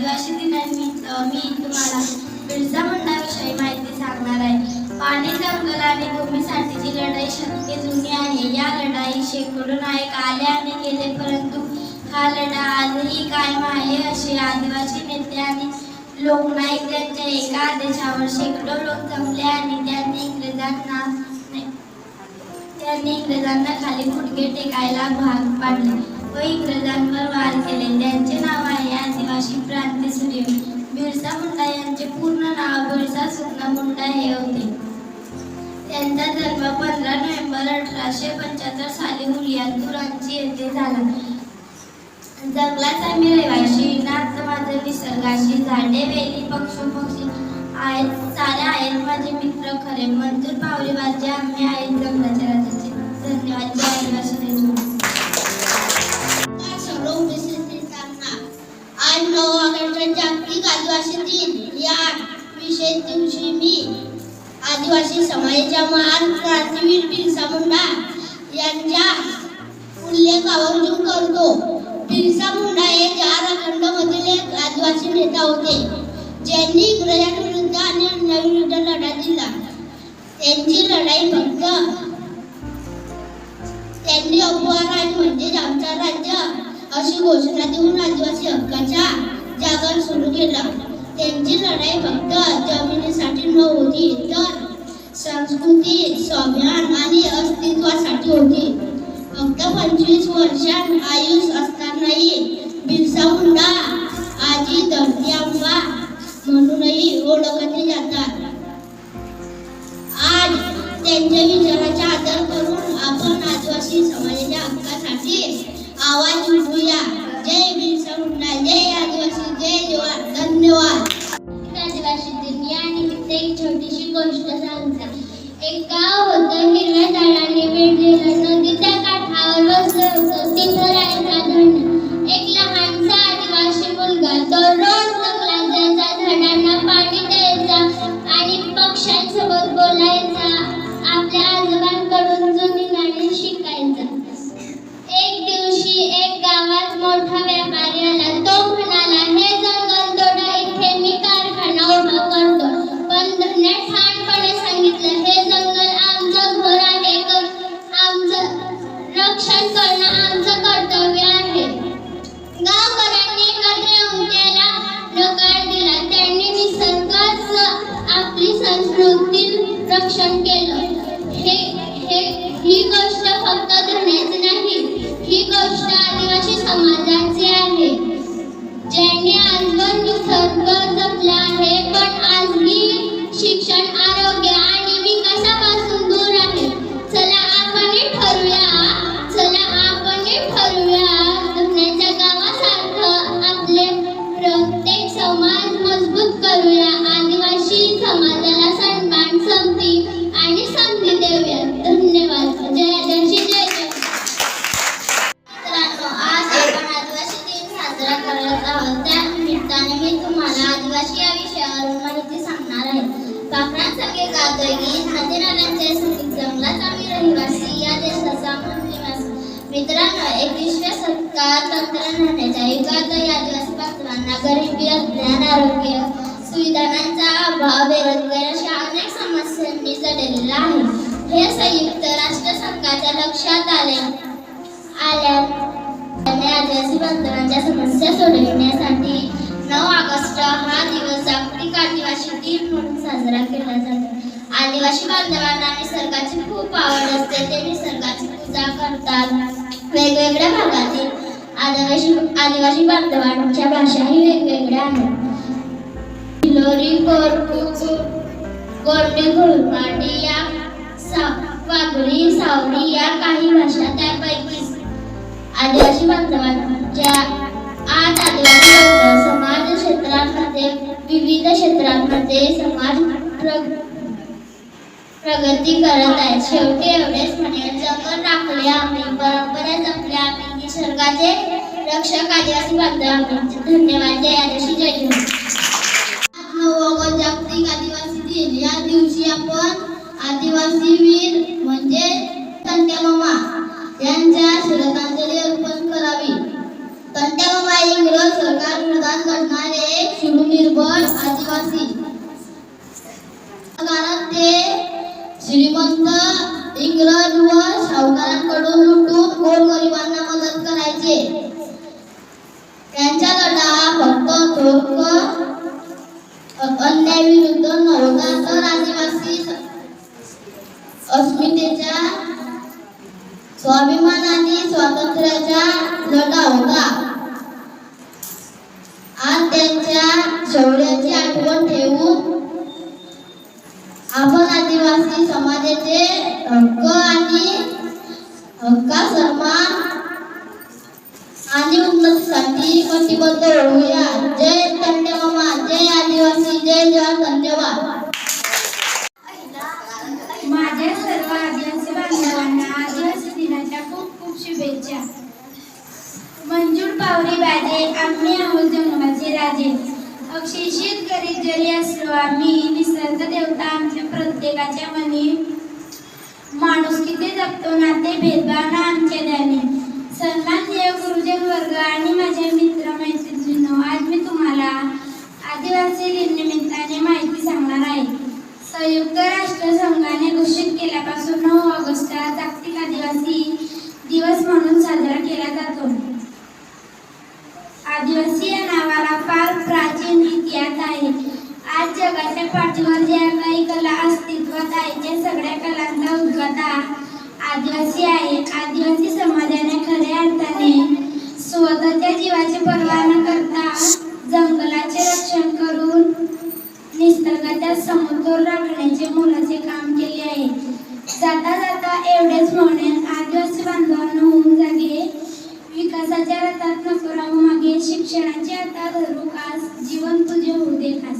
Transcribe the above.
आदिवासी दिनानिमित्त मी तुम्हाला बिरसा मुंडाविषयी माहिती सांगणार आहे. पाणी जंगल आणि भूमीसाठीची लढाई शतके जुनी आहे. या लढाई शेकडो नायक आले आणि गेले परंतु हा लढा आजही कायम आहे असे आदिवासी नेते आणि लोकनायक त्यांच्या एका आदेशावर शेकडो लोक जमले आणि त्यांनी इंग्रजांना त्यांनी इंग्रजांना खाली फुटके टेकायला भाग पाडले. व इंग्रजांवर वार केले त्यांचे नाव आहे आदिवासी क्रांती सूर्य बिरसा मुंडा यांचे पूर्ण नाव बिरसा सुकना मुंडा हे होते. त्यांचा जन्म पंधरा नोव्हेंबर अठराशे पंच्याहत्तर साली हुलियातूर येथे झाला. जंगलात आम्ही रहिवाशी. नाच माझं निसर्गाशी. झाडे वेली पक्षी पक्षी. आहेत सारे आहेत माझे मित्र खरे. मंजूर पावले माझे आम्ही आहेत. जंगलाच्या राजाचे. धन्यवाद जय विशेष दिवशी मी. आदिवासी समाजाच्या महान क्रांतीवीर बिरसा मुंडा यांच्या उल्लेख करतो. बिरसा मुंडा हे झारखंड मधील एक आदिवासी नेता होते. ज्यांनी इंग्रजांविरुद्ध आणि अन्याविरुद्ध लढा दिला. त्यांची लढाई फक्त त्यांनी अपवार राज म्हणजेच आमचा राज्य अशी घोषणा देऊन आदिवासी हक्काचा जागर सुरू केला. त्यांची लढाई फक्त जमिनीसाठी नव्हती तर संस्कृती स्वाभिमान आणि अस्तित्वासाठी होती. फक्त पंचवीस वर्षां आयुष असतानाही बिरसा मुंडा आजी धरती आंबा म्हणूनही ओळखले जातात. आज त्यांच्या विचाराचा आदर करून आपण आदिवासी समाजाच्या हक्कासाठी आवाज उठवूया. छोटीशी गोष्ट सांगता. एक गाव होतं हिरव्या झाडाने वेढलेलं नदीच्या काठावर पाखरांसारखे गातोय गीत नदी नाल्यांचे संगीत जंगलात आम्ही रहिवासी या देशाचा मूळ निवासी मित्रांनो एकविसव्या शतकात तंत्रज्ञानाच्या युगात या आदिवासी बांधवांना गरिबी अज्ञान आरोग्य सुविधांचा अभाव बेरोजगारी अशा अनेक समस्यांनी जडलेला आहे. हे संयुक्त राष्ट्रसंघाच्या लक्षात आले आल्या आदिवासी बांधवांच्या समस्या सोडविण्यासाठी नऊ ऑगस्ट हा दिवस जागतिक आदिवासी दिन म्हणून साजरा केला जातो. आदिवासी बांधवांना निसर्गाची खूप आवड असते. ते निसर्गाची पूजा करतात. वेगवेगळ्या भागातील आदिवासी आदिवासी बांधवांच्या भाषाही वेगवेगळ्या आहेत. लोरी कोरकू कोरडी घोळपाटी या सा वाघरी सावरी या काही भाषा त्यापैकी आदिवासी बांधवांच्या आज आदिवासी क्षेत्रांमध्ये विविध क्षेत्रांमध्ये समाज प्र- प्रगती करत आहेत शेवटी एवढेच म्हणेल जंगल राखले आम्ही. परंपरा जपल्या आम्ही. निसर्गाचे रक्षक आदिवासी बांधव आम्ही. धन्यवाद. जय आदिवासी जय जय जागतिक आदिवासी दिन. या दिवशी आपण आदिवासी वीर म्हणजे संत्या मामा यांच्या तंट्याबाबा सरकार विरोधात लढणारे शिवनिर्भर आदिवासी. कारण ते श्रीमंत इंग्रज व सावकारांकडून लुटून गोरगरिबांना मदत करायचे. त्यांचा लढा फक्त थोडक अन्यायाविरुद्ध नव्हता तर आदिवासी अस्मितेच्या स्वाभिमान आणि स्वातंत्र्याचा लढा होता आज त्यांच्या शौर्याची ठेवून आपण आदिवासी समाजाचे हक्क आणि हक्का सन्मान आणि उन्नतीसाठी कटिबद्ध होऊया. जय तंडे मामा जय आदिवासी जय जवान धन्यवाद. माझ्या सर्व आदिवासी बांधवांना आदिवासी दिनाच्या खूप खूप शुभेच्छा. मंजूर पावरी बाजे आम्ही आहोत जंगलाचे राजे. अक्षयशीत गरीब जरी असलो आम्ही निसर्ग देवता आमच्या प्रत्येकाच्या मनी. माणूस किती जपतो ना नाते भेदभाव ना आमच्या ध्यानी सन्माननीय गुरुजन वर्ग आणि माझ्या मित्र मैत्रिणींनो आज मी तुम्हाला आदिवासी दिननिमित्ताने माहिती सांगणार आहे. संयुक्त राष्ट्र संघाने घोषित केल्यापासून नऊ ऑगस्ट हा जागतिक आदिवासी दिवस म्हणून साजरा केला जातो आदिवासी या नावाला फार प्राचीन इतिहास आहे आज जगाच्या पाठीवर ज्या काही कला अस्तित्वात आहे. त्या सगळ्या कलांचा उद्गता आदिवासी आहे. आदिवासी समाजाने खऱ्या अर्थाने स्वतःच्या जीवाची पर्वा न करता जंगलाचे रक्षण करून निसर्गाच्या समतोल राखण्याचे मोलाचे काम केले आहे. जाता जाता एवढेच म्हणेन आदिवासी बांधवांना होऊन जागे. विकासाच्या रथात नको राहू मागे शिक्षणाचे आता धरू कास जीवन तुझे होऊ दे खास.